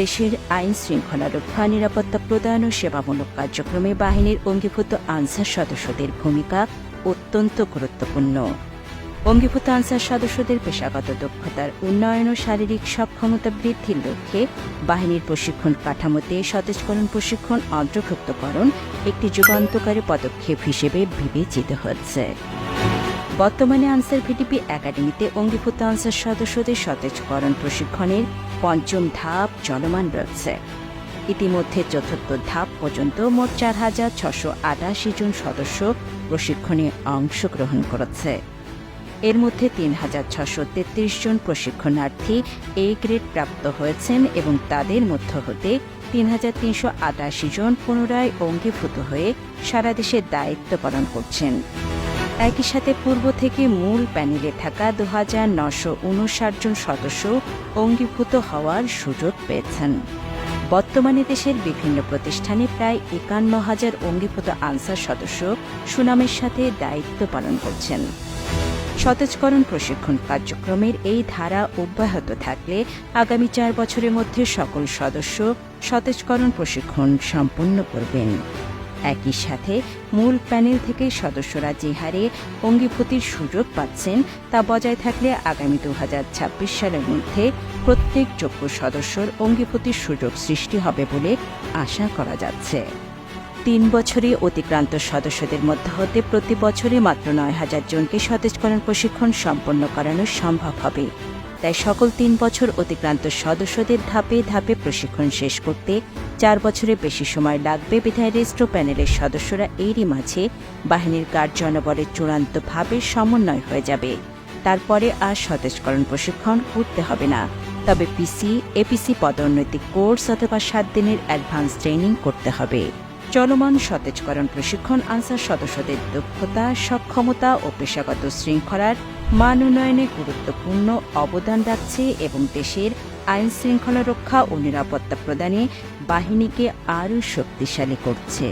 দেশের আইন শৃঙ্খলা রক্ষা, নিরাপত্তা প্রদান ও সেবামূলক কার্যক্রমে বাহিনীর অঙ্গীভূত আনসার সদস্যদের ভূমিকা অত্যন্ত গুরুত্বপূর্ণ। অঙ্গীভূত আনসার সদস্যদের পেশাগত দক্ষতার উন্নয়ন ও শারীরিক সক্ষমতা বৃদ্ধির লক্ষ্যে বাহিনীর প্রশিক্ষণ কাঠামোতে সতেজকরণ প্রশিক্ষণ অন্তর্ভুক্তকরণ একটি যুগান্তকারী পদক্ষেপ হিসেবে বিবেচিত হচ্ছে। বর্তমানে আনসার ভিডিপি একাডেমিতে অঙ্গীভূত আনসার সদস্যদের সতেজকরণ প্রশিক্ষণের পঞ্চম ধাপ চলমান রয়েছে। ইতিমধ্যে চতুর্থ ধাপ পর্যন্ত মোট চার হাজার ছশো আটাশি জন সদস্য প্রশিক্ষণে অংশগ্রহণ করেছে। এর মধ্যে তিন হাজার ছশো তেত্রিশ জন প্রশিক্ষণার্থী এ গ্রেড প্রাপ্ত হয়েছেন এবং তাদের মধ্য হতে তিন হাজার তিনশো আটাশি জন পুনরায় অঙ্গীভূত হয়ে সারা দেশে দায়িত্ব পালন করছেন। একই সাথে পূর্ব থেকে মূল প্যানেলে থাকা দু হাজার নশো উনষাট জন সদস্য অঙ্গীভূত হওয়ার সুযোগ পেয়েছেন। বর্তমানে দেশের বিভিন্ন প্রতিষ্ঠানে প্রায় একান্ন হাজার অঙ্গীভূত আনসার সদস্য সুনামের সাথে দায়িত্ব পালন করছেন। সতেজকরণ প্রশিক্ষণ কার্যক্রমের এই ধারা অব্যাহত থাকলে আগামী চার বছরের মধ্যে সকল সদস্য সতেজকরণ প্রশিক্ষণ সম্পন্ন করবেন। একই সাথে মূল প্যানেল থেকে সদস্যরা যে হারে অঙ্গীভূতির সুযোগ পাচ্ছেন তা বজায় থাকলে আগামী দু হাজার ছাব্বিশ সালের মধ্যে প্রত্যেক যোগ্য সদস্যর অঙ্গীভূতির সুযোগ সৃষ্টি হবে বলে আশা করা যাচ্ছে। তিন বছরে অতিক্রান্ত সদস্যদের মধ্যে হতে প্রতি বছরে মাত্র নয় হাজার জনকে সতেজকরণ প্রশিক্ষণ সম্পন্ন করানো সম্ভব হবে। তাই সকল তিন বছর অতিক্রান্ত সদস্যদের ধাপে ধাপে প্রশিক্ষণ শেষ করতে চার বছরের বেশি সময় লাগবে বিধায় রেস্ট্রো প্যানেলের সদস্যরা এরই মাঝে বাহিনীর কার্যনবরের চূড়ান্তভাবে সমন্বয় হয়ে যাবে। তারপরে আর সতেজকরণ প্রশিক্ষণ করতে হবে না। তবে পিসি, এপিসি পদোন্নতি কোর্স অথবা সাত দিনের অ্যাডভান্স ট্রেনিং করতে হবে। চলমান সতেজকরণ প্রশিক্ষণ আনসার সদস্যদের দক্ষতা, সক্ষমতা ও পেশাগত শৃঙ্খলার মান উন্নয়নে গুরুত্বপূর্ণ অবদান রাখছে এবং দেশের আইন শৃঙ্খলা রক্ষা ও নিরাপত্তা প্রদানে বাহিনীকে আরও শক্তিশালী করছে।